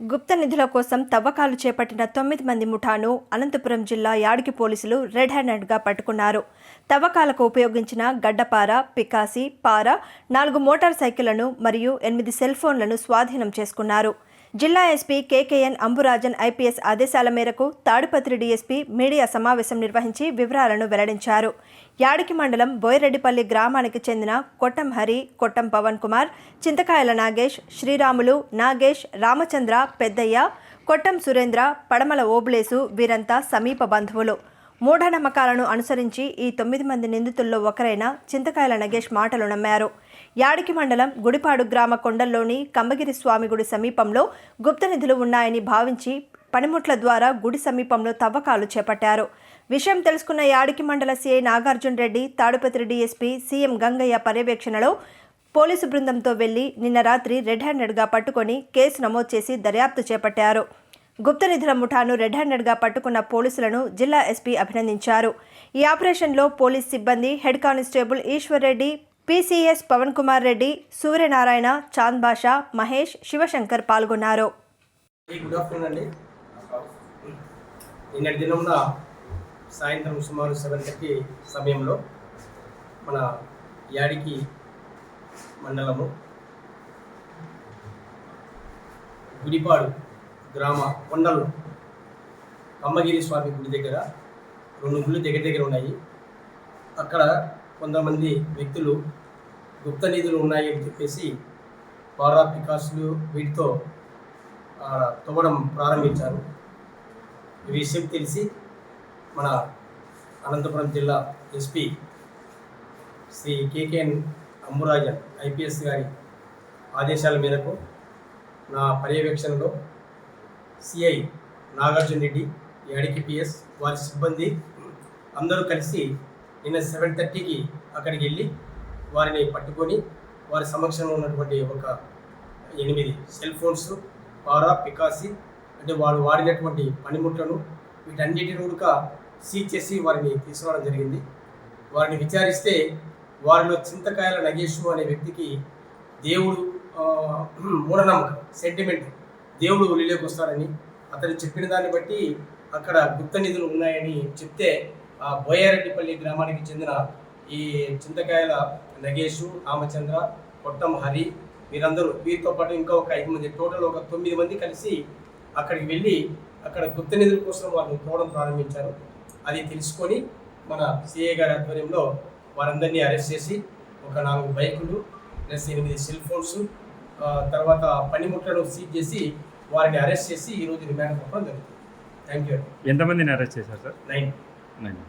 గుప్త నిధుల కోసం తవ్వకాలు చేపట్టిన తొమ్మిది మంది ముఠాను అనంతపురం జిల్లా యాడికి పోలీసులు రెడ్ హ్యాండెడ్గా పట్టుకున్నారు. తవ్వకాలకు ఉపయోగించిన గడ్డపార పికాసి పార నాలుగు మోటార్ సైకిళ్ళను మరియు ఎనిమిది సెల్ ఫోన్లను స్వాధీనం చేసుకున్నారు. జిల్లా ఎస్పీ కేకేఎన్ అంబురాజన్ ఐపీఎస్ ఆదేశాల మేరకు తాడిపత్రి డీఎస్పీ మీడియా సమావేశం నిర్వహించి వివరాలను వెల్లడించారు. యాడికి మండలం బోయరెడ్డిపల్లి గ్రామానికి చెందిన కొట్టం హరి కొట్టం పవన్ కుమార్ చింతకాయల నాగేష్ శ్రీరాములు నాగేష్ రామచంద్ర పెద్దయ్య కొట్టం సురేంద్ర పడమల ఓబులేసు వీరంతా సమీప బంధువులు. మూఢనమ్మకాలను అనుసరించి ఈ తొమ్మిది మంది నిందితుల్లో ఒకరైన చింతకాయల నగేష్ మాటలు నమ్మారు. యాడికి మండలం గుడిపాడు గ్రామ కొండల్లోని కంబగిరి స్వామి గుడి సమీపంలో గుప్త నిధులు ఉన్నాయని భావించి పనిముట్ల ద్వారా గుడి సమీపంలో తవ్వకాలు చేపట్టారు. విషయం తెలుసుకున్న యాడికి మండల CI Nagarjuna Reddy Tadipatri DSP CM Gangaiah పర్యవేక్షణలో పోలీసు బృందంతో వెళ్ళి నిన్న రాత్రి రెడ్ హ్యాండెడ్గా పట్టుకొని కేసు నమోదు చేసి దర్యాప్తు చేపట్టారు. గుప్త నిధుల ముఠాను రెడ్ హ్యాండెడ్గా పట్టుకున్న పోలీసులను జిల్లా ఎస్పీ అభినందించారు. ఈ ఆపరేషన్లో పోలీస్ సిబ్బంది head constable Eshwar Reddy PCs Pavan Kumar Reddy Suryanarayana Chand Basha Mahesh Shivashankar పాల్గొన్నారు. గుడ్ ఆఫ్టర్నూన్ అండి. నిన్నటి దినంన సాయంత్రం సుమారు సెవెన్ థర్టీ సమయంలో మన యాడికి మండలము గుడిపాడు గ్రామ కొండలు కమ్మగిరి స్వామి గుడి దగ్గర రెండు గుళ్ళు దగ్గర దగ్గర ఉన్నాయి. అక్కడ కొంతమంది వ్యక్తులు గుప్త నిధులు ఉన్నాయి అని చెప్పేసి పారా పికాసులు వీటితో తవ్వడం ప్రారంభించారు. ఈ విషయం తెలిసి మన అనంతపురం జిల్లా SP Shri KKN Amburajan IPS గారి ఆదేశాల మేరకు నా పర్యవేక్షణలో సిఐ నాగార్జున రెడ్డి యాడికి పిఎస్ వారి సిబ్బంది అందరూ కలిసి నిన్న సెవెన్ థర్టీకి అక్కడికి వెళ్ళి వారిని పట్టుకొని వారి సమక్షంలో ఉన్నటువంటి ఒక ఎనిమిది సెల్ ఫోన్స్ పారా పికాసి అంటే వారు వాడినటువంటి పనిముట్లను వీటన్నిటిని కూడా సీజ్ చేసి వారిని తీసుకురావడం జరిగింది. వారిని విచారిస్తే వారిలో చింతకాయల నగేశు అనే వ్యక్తికి దేవుడు మూఢనమ్మకం సెంటిమెంట్ దేవుడు ఒలిలోకి వస్తాడని అతను చెప్పిన దాన్ని బట్టి అక్కడ గుప్త నిధులు ఉన్నాయని చెప్తే బోయారెడ్డిపల్లి గ్రామానికి చెందిన ఈ చింతకాయల నగేషు రామచంద్ర కొట్టం హరి వీరందరూ వీరితో పాటు ఇంకా ఒక ఐదు మంది టోటల్ ఒక తొమ్మిది మంది కలిసి అక్కడికి వెళ్ళి అక్కడ గుప్త నిధుల కోసం వాళ్ళు తోవడం ప్రారంభించారు. అది తెలుసుకొని మన సిఏ గారి ఆధ్వర్యంలో వారందరినీ అరెస్ట్ చేసి ఒక నాలుగు బైకులు ప్లస్ ఎనిమిది సెల్ ఫోన్స్ తర్వాత పనిముట్లను సీజ్ చేసి వారిని అరెస్ట్ చేసి ఈరోజు రిమాండ్ పంపడం జరుగుతుంది. థ్యాంక్ యూ ఎంతమందిని అరెస్ట్ చేశారు సార్? నైన్. నైన్